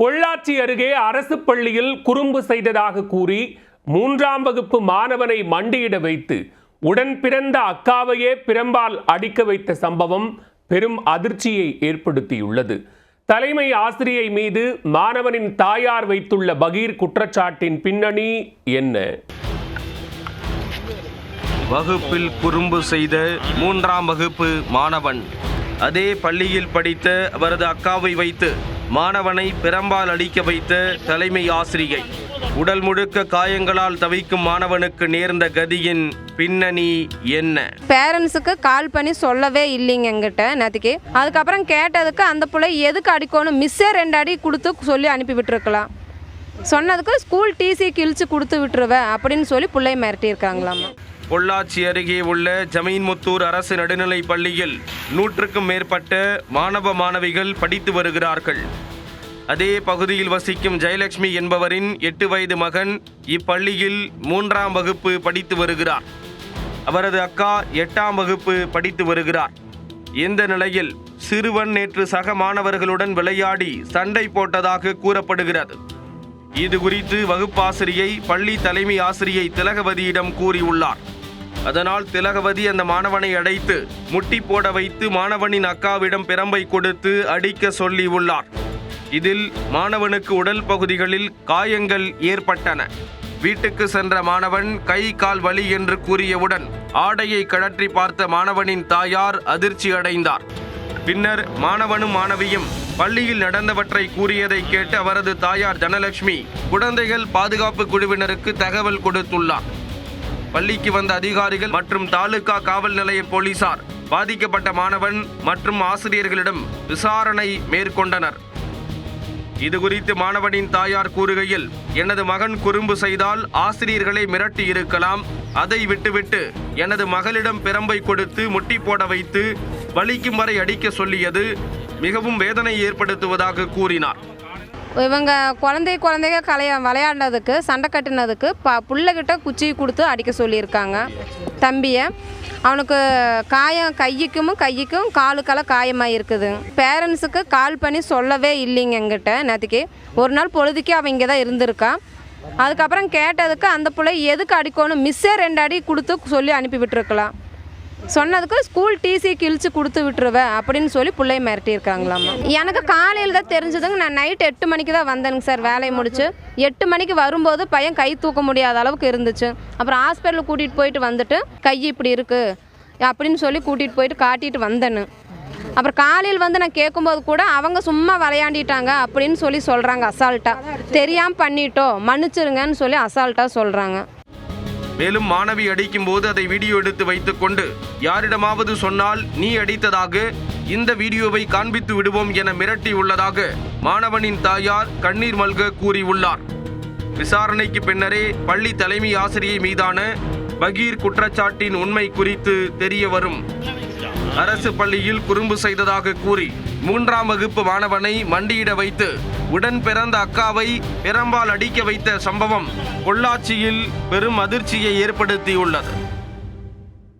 பொள்ளாச்சி அருகே அரசு பள்ளியில் குறும்பு செய்ததாக கூறி மூன்றாம் வகுப்பு மாணவனை மண்டியிட வைத்து உடன் பிறந்த அக்காவையே பிரம்பால் அடிக்க வைத்த சம்பவம் பெரும் அதிர்ச்சியை ஏற்படுத்தியுள்ளது. தலைமை ஆசிரியை மீது மாணவனின் தாயார் வைத்துள்ள பகீர் குற்றச்சாட்டின் பின்னணி என்ன? வகுப்பில் குறும்பு செய்த மூன்றாம் வகுப்பு மாணவன் அதே பள்ளியில் படித்த அவரது அக்காவை வைத்து மாணவனை பிரம்பால் அடிக்க வைத்த தலைமை ஆசிரியை. உடல் முழுக்க காயங்களால் தவிக்கும் மாணவனுக்கு நேர்ந்த கதியின் பின்னணி என்ன? பேரண்ட்ஸுக்கு கால் பண்ணி சொல்லவே இல்லைங்க எங்கிட்ட நேற்றுக்கு அதுக்கப்புறம் கேட்டதுக்கு அந்த பிள்ளை எதுக்கு அடிக்கணும் மிஸ்ஸே ரெண்டு அடி கொடுத்து சொல்லி அனுப்பி விட்டுருக்கலாம். சொன்னதுக்கு ஸ்கூல் டிசி கிழிச்சு கொடுத்து விட்டுருவேன் அப்படின்னு சொல்லி பிள்ளைய மிரட்டியிருக்காங்களாம்மா பொள்ளாச்சி அருகே உள்ள ஜமீன்முத்தூர் அரசு நடுநிலைப் பள்ளியில் நூற்றுக்கும் மேற்பட்ட மாணவ மாணவிகள் படித்து வருகிறார்கள். அதே பகுதியில் வசிக்கும் ஜெயலட்சுமி என்பவரின் எட்டு வயது மகன் இப்பள்ளியில் மூன்றாம் வகுப்பு படித்து வருகிறார். அவரது அக்கா எட்டாம் வகுப்பு படித்து வருகிறார். இந்த நிலையில் சிறுவன் நேற்று சக மாணவர்களுடன் விளையாடி சண்டை போட்டதாக கூறப்படுகிறது. இது குறித்து வகுப்பாசிரியை பள்ளி தலைமை ஆசிரியை திலகவதியிடம் கூறியுள்ளார். அதனால் திலகவதி அந்த மாணவனை அடைத்து முட்டி போட வைத்து மாணவனின் அக்காவிடம் பிரம்பை கொடுத்து அடிக்க சொல்லி உள்ளார். இதில் மாணவனுக்கு உடல் பகுதிகளில் காயங்கள் ஏற்பட்டன. வீட்டுக்கு சென்ற மாணவன் கை கால் வலி என்று கூறியவுடன் ஆடையை கழற்றி பார்த்த மாணவனின் தாயார் அதிர்ச்சி அடைந்தார். பின்னர் மாணவனும் மாணவியும் பள்ளியில் நடந்தவற்றை கூறியதை கேட்டு அவரது தாயார் தனலட்சுமி குழந்தைகள் பாதுகாப்பு குழுவினருக்கு தகவல் கொடுத்துள்ளார். பள்ளிக்கு வந்த அதிகாரிகள் மற்றும் தாலுகா காவல் நிலைய போலீசார் பாதிக்கப்பட்ட மாணவன் மற்றும் ஆசிரியர்களிடம் விசாரணை மேற்கொண்டனர். இதுகுறித்து மாணவனின் தாயார் கூறுகையில் எனது மகன் குறும்பு செய்தால் ஆசிரியர்களை மிரட்டி இருக்கலாம். அதை விட்டுவிட்டு எனது மகளிடம் பிரம்பை கொடுத்து முட்டி போட வைத்து வலிக்கும் வரை அடிக்க சொல்லியது மிகவும் வேதனை ஏற்படுத்துவதாக கூறினார். இவங்க குழந்தை குழந்தைங்க கலைய விளையாடினதுக்கு சண்டை கட்டினதுக்கு ப பிள்ளைகிட்ட குச்சி கொடுத்து அடிக்க சொல்லியிருக்காங்க. தம்பியை. அவனுக்கு காயம் கைக்கும் கைக்கும் காலுக்கெல்லாம் காயமாக இருக்குது பேரண்ட்ஸுக்கு கால் பண்ணி சொல்லவே இல்லைங்க எங்கிட்ட நேற்றுக்கு ஒரு நாள் பொழுதுக்கே அவன் இங்கே தான் இருந்திருக்கான் அதுக்கப்புறம் கேட்டதுக்கு அந்த பிள்ளை எதுக்கு அடிக்கணும் மிஸ்ஸே ரெண்டு அடி கொடுத்து சொல்லி அனுப்பி விட்டுருக்கலாம். சொன்னதுக்கு ஸ்கூல் டிசி கிழிச்சு கொடுத்து விட்டுருவேன் அப்படின்னு சொல்லி பிள்ளைய மிரட்டியிருக்காங்களாம்மா எனக்கு காலையில் தான் தெரிஞ்சதுங்க. நான் நைட் எட்டு மணிக்கு தான் வந்தேனுங்க சார் வேலையை முடிச்சு. எட்டு மணிக்கு வரும்போது பையன் கை தூக்க முடியாத அளவுக்கு இருந்துச்சு. அப்புறம் ஹாஸ்பிட்டலுக்கு கூட்டிகிட்டு போயிட்டு வந்துட்டு கை இப்படி இருக்குது அப்படின்னு சொல்லி கூட்டிகிட்டு போயிட்டு காட்டிட்டு வந்தேன்னு அப்புறம் காலையில் வந்து நான் கேட்கும்போது கூட அவங்க சும்மா விளையாண்டிட்டாங்க அப்படின்னு சொல்லி சொல்கிறாங்க அசால்ட்டாக தெரியாமல் பண்ணிட்டோம் மன்னிச்சிருங்கன்னு சொல்லி அசால்ட்டாக சொல்கிறாங்க மேலும் மாணவி அடிக்கும் போது அதை வீடியோ எடுத்து வைத்துக்கொண்டு யாரிடமாவது சொன்னால் நீ அடித்ததாக இந்த வீடியோவை காண்பித்து விடுவோம் என மிரட்டியுள்ளதாக மாணவனின் தாயார் கண்ணீர் மல்க கூறியுள்ளார். விசாரணைக்கு பின்னரே பள்ளி தலைமை ஆசிரியை மீதான பகீர் குற்றச்சாட்டின் உண்மை குறித்து தெரிய வரும். அரசு பள்ளியில் குறும்பு செய்ததாக கூறி மூன்றாம் வகுப்பு மாணவனை மண்டியிட வைத்து உடன் பிறந்த அக்காவை பிரம்பால் அடிக்க வைத்த சம்பவம் பொள்ளாச்சியில் பெரும் அதிர்ச்சியை ஏற்படுத்தியுள்ளது.